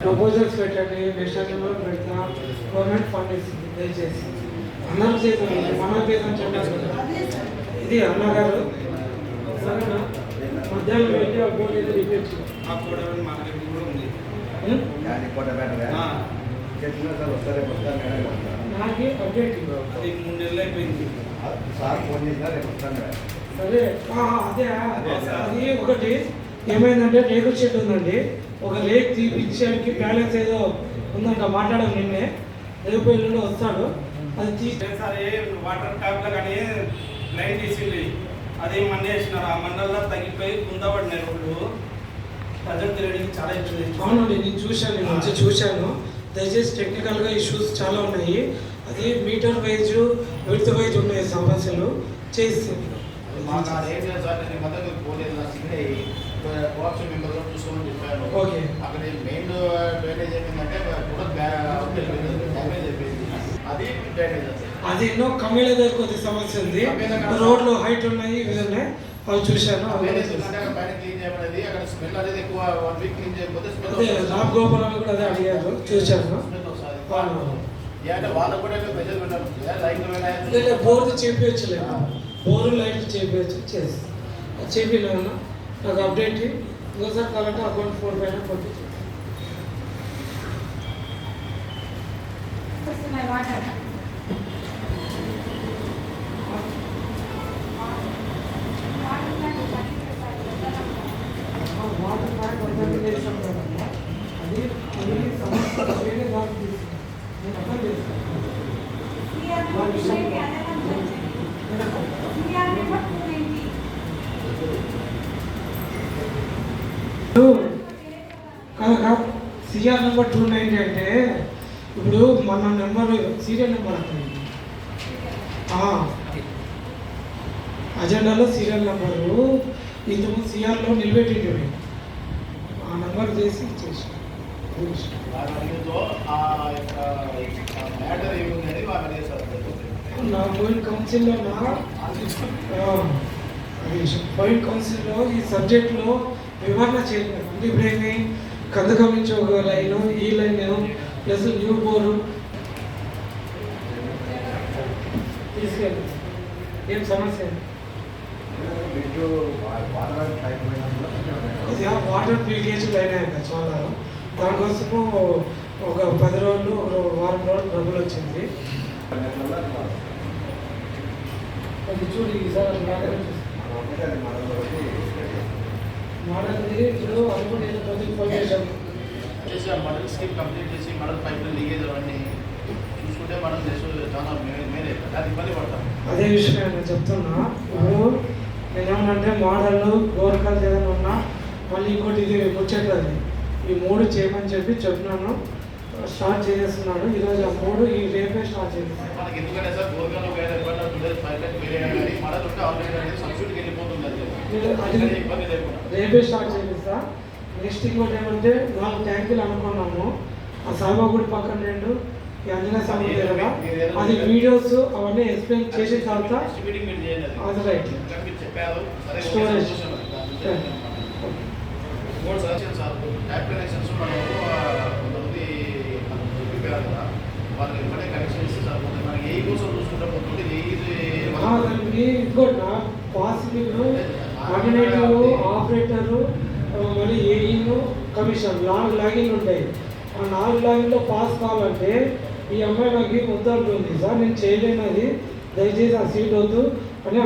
Proposals పెట్టండి national level పెడతా government fund ఇస్తుంది దయచేసి. మన పేదం చెప్పారు ఇది అన్నగారు సరేనా? మధ్యాహ్నం పెట్టి అప్పుడు ఏదో రిపేర్ ఆ కూడా మార్కెట్ కూడా ఉంది. ఆ, నాకు అప్డేట్. అది మూడు నెలలు అయిపోయింది. సార్ ఫోన్ చేసినా రేపు వస్తాను సరే. ఆ, అదే అదే ఒకటి ఏమైందంటే రేకు షెడ్ ఉందండి. ఒక లేక్ తీపిచ్చడానికి బ్యాలెన్స్ ఏదో ఉందంట మాట్లాడాం నిన్నే. రేపు ఎల్లుండి వస్తాడు. అది తీసి సార్ ఏ వాటర్ ట్యాప్లో కానీ లైన్ తీసింది. అది మండ వేసినారు. ఆ మండల్లో తగ్గిపోయి కుంద పడినాయి రోడ్లు ప్రజలు తిరగడానికి చాలా ఇబ్బంది అవుతుంది. అవునండి నేను చూశాను నేను వచ్చి చూశాను. దయచేసి టెక్నికల్గా ఇష్యూస్ చాలా ఉన్నాయి. అది మీటర్ వైజ్ విడత వైజ్ ఉన్నాయి సమస్యలు. చేస్తాను మాకు అది ఏం లేదు సార్ నేను మద్దతు పోలేదు నా సిగ్నల్ కోఆప్షన్ మెంబర్లో చూసుకోమని చెప్పాను ఓకే. అక్కడ మెయిన్ డ్రైనేజ్ ఏమైందంటే కూడా డ్యామేజ్ అయిపోయింది అది డ్రైనేజ్ అది ఎన్నో కమ్మీల దగ్గర కొద్ది సమస్య ఉంది. రోడ్లు హైట్ ఉన్నాయి ఇవి ఉన్నాయి. అవి చూశాను. అదే రామ్ గోపాల్ కూడా అదే అడిగారు. చూశాను. వాళ్ళకు కూడా బోర్డు చేపించలేదు బోరు లైట్ చేపించు చేసి చేపినాను నాకు అప్డేట్ ఇంకోసారి కావాలంటే అకౌంట్ ఫోన్ పైన పంపించు వస్తున్నాయి వాటర్ వాటర్ ట్యాంక్ వద్దని చేసాం కదమ్మా. అది అది సమస్య వేరే దానికి తీసుకు. నేను అర్థం చేస్తాను. ఇప్పుడు కాదు కాదు సీఆర్ నెంబర్ టూ నైన్టీ అంటే ఇప్పుడు మన నెంబర్ సీరియల్ నెంబర్ అక్కడ అజెండాలో సీరియల్ నెంబరు ఇంతకుముందు సిఆర్లో నిలబెట్టిండు ఆ నెంబర్ చేసి ఇచ్చేసి. నా పోయిన కౌన్సిల్లో పోయిన కౌన్సిల్లో ఈ సబ్జెక్ట్లో వివరణ చేయలేదు. అంటే ఇప్పుడేమి కందకం నుంచి ఒక లైన్ ఈ లైన్ ప్లస్ న్యూ బోరు. తీసుకెళ్ళి. ఏం సమస్య? వాటర్ పీకేజ్ లైన్ అయ్యాక చాలా. దానికోసము ఒక పది రోజులు ఒక వారం రోజులు డబ్బులు వచ్చింది. అది చూడు ఈసారి మోడల్ ఇప్పుడు చేసి ఆ మడల్ స్కీమ్ కంప్లీట్ చేసి మడల్ పైప్ లీకేజ్ అవన్నీ చూసుకుంటే మనం దేశం చాలా మేలే అది ఇబ్బంది పడతాం. అదే విషయం నేను చెప్తున్నా. ఇప్పుడు నేనేమనంటే మోడల్ గోరకాలు ఏదైనా ఉన్నా మళ్ళీ ఇంకోటి ఇది ముచ్చట్లది ఈ మూడు చేయమని చెప్పి చెప్పినాను. స్టార్ట్ చేసేస్తున్నాడు. ఈరోజు ఆ మూడు ఈ రేపే స్టార్ట్ చేస్తాను మనకి ఎందుకంటే సార్ లేకుండా. రేపే స్టార్ట్ చేపిస్తా. నెక్స్ట్ ఇంకోటి ఏమంటే నాలుగు ట్యాంకులు అనుకున్నాము ఆ సాయిబాబుడి పక్కన రెండు ఆంజనేయ స్వామి అది వీడియోస్ అవన్నీ ఎక్స్ప్లెయిన్ చేసిన తర్వాత అది. రైట్. గురించి మూడు సజెషన్స్ ట్యాప్ కనెక్షన్స్ కొంతమంది మనకు చెప్పారు కదా. సరిపోతుంది ఏ కోసం చూసుకుంటే పోతుంది. ఇంకోటి పాసిబుల్ ఆర్డినేటివ్ ఆపరేటర్ మళ్ళీ ఏఈను కమిషన్. నాలుగు లాగిన్లు ఉంటాయి. ఆ నాలుగు లాగిన్లో పాస్ కావాలంటే ఈ అమ్మాయి నాకు వద్దంటుంది సార్ నేను చేయలేనది. దయచేసి ఆ సీట్ వద్దు అని